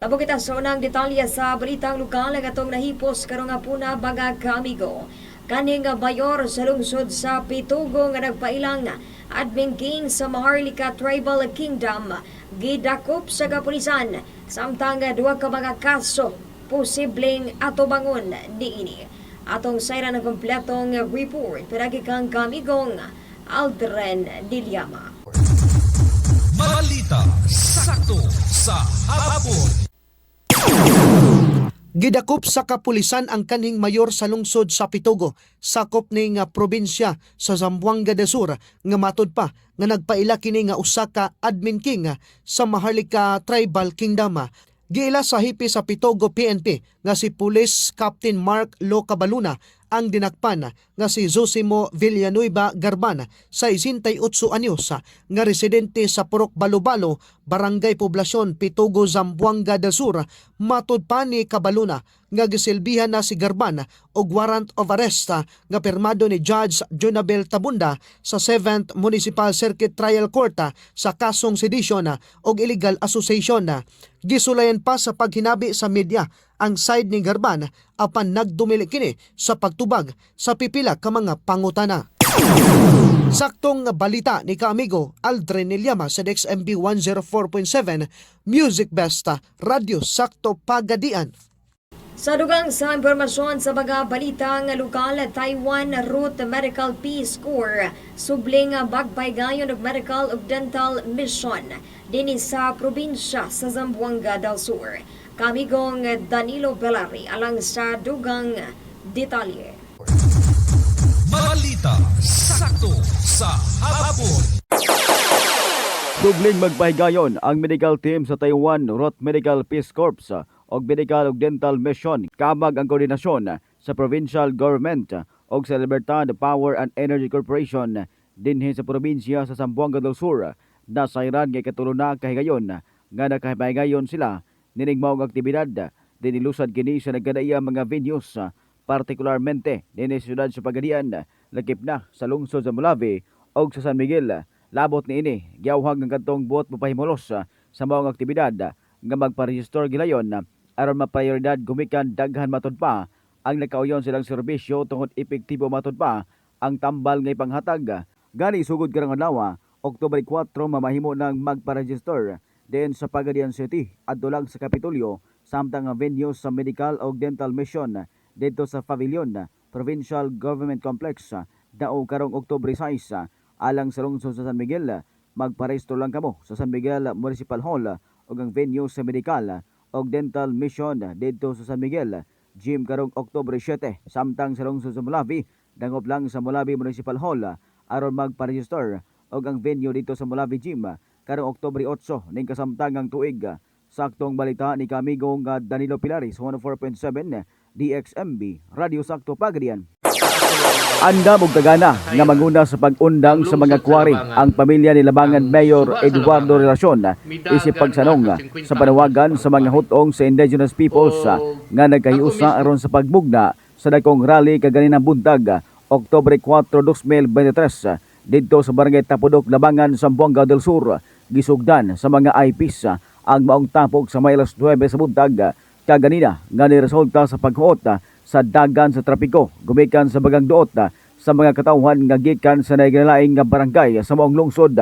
Tabo kita sa unang detalye sa balitang lokal ang atong nahipos karong hapuna mga kamigo. Kaning nga mayor sa lungsod sa Pitugo nga nagpailang admin king sa Maharlika Tribal Kingdom gidakop sa kapulisan samtang duwa ka mga kaso posibleng atubangon niini. Atong sayra ng kompletong report piragi kang kamigong Aldren Dilyama. Balita sakto sa hapon. Gidakop sa kapulisan ang kaning mayor sa lungsod sa Pitugo, sakop ni nga probinsya sa Zamboanga de Sur nga matud pa nga nagpaila kini nga usa ka admin king sa Maharlika Tribal Kingdom. Giila sa hipi sa Pitugo PNP nga si Police Captain Mark Locabaluna ang dinakpan nga si Zosimo Villanueva Garban sa 68 anyos nga residente sa Purok Balubalo, Barangay Poblasyon, Pitugo, Zamboanga del Sur. Matud pa ni Kabaluna nga gisilbihan na si Garban og warrant of arrest nga pirmado ni Judge Jonabel Tabunda sa 7th Municipal Circuit Trial Court sa kasong sedition og illegal association. Gisulayan pa sa paghinabi sa media ang side ni Garban apan nagdumili kini sa pagtubag sa pipila ka mga pangutana. Saktong balita ni kaamigo Aldrin Ilyama sa DXMB 104.7 Music Besta Radio Sakto Pagadian. Sa dugang sa impormasyon sa mga balita nga lokal, Taiwan Route Medical Peace Corps subling bagpaygayon og medical ug dental mission dinhi sa probinsya sa Zamboanga del Sur. Kamigong Danilo Belari alang sa dugang detalye. Balita sakto sa hapon. Subling magpahigayon ang medical team sa Taiwan Roth Medical Peace Corps og Medical ug Dental Mission kamag ang koordinasyon sa provincial government og sa Libertad Power and Energy Corporation dinhi sa probinsya sa Zamboanga del Sur nasayran nga katuluna kahigayon nga nakahigayon sila nining maong aktibidad. Dinilusad kini sa nagkadaya mga venues partikularmente dinhi sa sa Pagadian. Lakip na sa lungsod sa Mulawi og sa San Miguel. Labot ni ini, giyawhag ng kantong buot mapahimulos ah, sa maong aktibidad. Ah, nga magparegister gilayon ah, aron maprioridad gumikan daghan matod pa ang nakauyon silang serbisyo tungod epektibo matod pa ang tambal ngay panghatag. Gani sugod karang adlaw, Oktubre 4 mamahimo nang magparegister din sa Pagadian City adto lang sa Kapitolyo samtang ang venue sa Medical ug Dental Mission dito sa Pavilion Provincial Government Complex daog karong Oktubre 6 alang sa lungsod sa San Miguel magparesto lang kamo sa San Miguel Municipal Hall ug ang venue sa medical ug dental mission dito sa San Miguel gym karong Oktubre 7 samtang sa lungsod sa Mulabi dangop lang sa Mulabi Municipal Hall aron magparegister ug ang venue dito sa Mulabi Gym karong Oktubre 8 ning kasamtangang tuig. Saktong balita ni kamigong ah, Danilo Pilaris 104.7 DXMB Radio Sakto Pagadian Anda og kagana nga manguna sa pag-undang sa mga kwari. Ang pamilya ni Labangan Mayor Eduardo Relacion isip pagsanong sa panawagan sa mga hutong sa indigenous peoples nga nagkahiusa aron sa pagmugna sa dakong rally kaganinang buntag Oktubre 4, 2023 didto sa Barangay Tapudok, Labangan, Zamboanga del Sur gisugdan sa mga IPs ang maong tapok sa Maylas 9 sa buntag kaganina nga niresulta sa paghuot sa dagan sa trapiko gumikan sa bagang duot sa mga katawhan nga gikan sa naigalaing nga barangay sa maong lungsod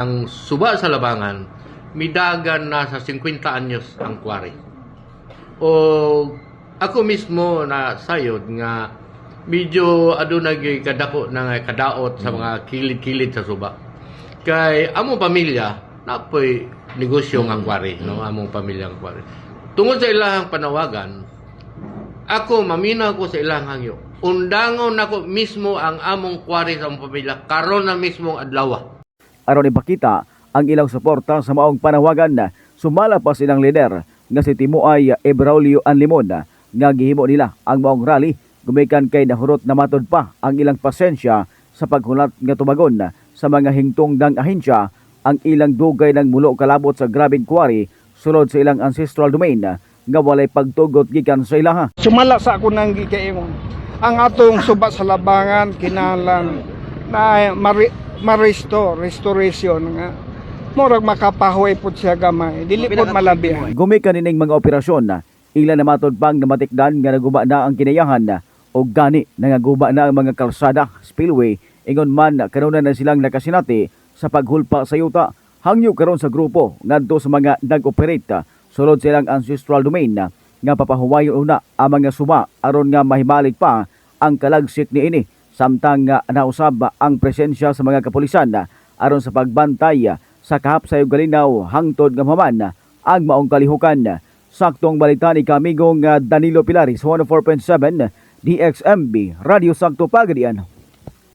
Ang suba sa labangan, midagan na sa 50 anyos ang kwari. O ako mismo na sayod nga medyo adunay gyud kadako na nga kadaot sa mga kilid-kilid sa suba. Kay among pamilya napoy negosyo nga kwari, no? Among pamilya nga kwari. Tungod sa ilahang panawagan, ako mamina ko sa ilang hangyo. Undangon nako mismo ang among kwari sa among pamilya karon na mismo adlaw. aron ipakita ang ilang suporta sa maong panawagan na sumala pa silang lider nga si Timoay Ebraulio Anlimon nga gihimo nila ang maong rally gumikan kay nahurot na matod pa ang ilang pasensya sa paghulat nga tubagon sa mga hingtong dang ahensya ang ilang dugay ng mulo kalabot sa grabing quarry sulod sa ilang ancestral domain nga walay pagtugot gikan sa ilaha. sumala sa ako nang gikaingon ang atong suba sa labangan kinalan na mari, maristo restoration nga Murag makapahoy po siya gamay. Dili po malabi. Gumi kanining mga operasyon na ila na matod pang namatikdan nga naguba na ang kinayahan na o gani nangaguba na ang mga kalsada spillway. Ingon man kanuna na silang nakasinati sa paghulpa sa yuta. Hangyo karon sa grupo ngadto sa mga nag-operate. Sulod silang ancestral domain nga papahuwayon una ang mga suma. Aron nga mahibalik pa ang kalagsik ni ini. Samtang nga nausab ang presensya sa mga kapulisan aron sa pagbantay sa kahap sa galinaw hangtod nga maman ang maong kalihukan. Saktong balita ni kamigong Danilo Pilaris 104.7 DXMB Radio Sakto Pagadian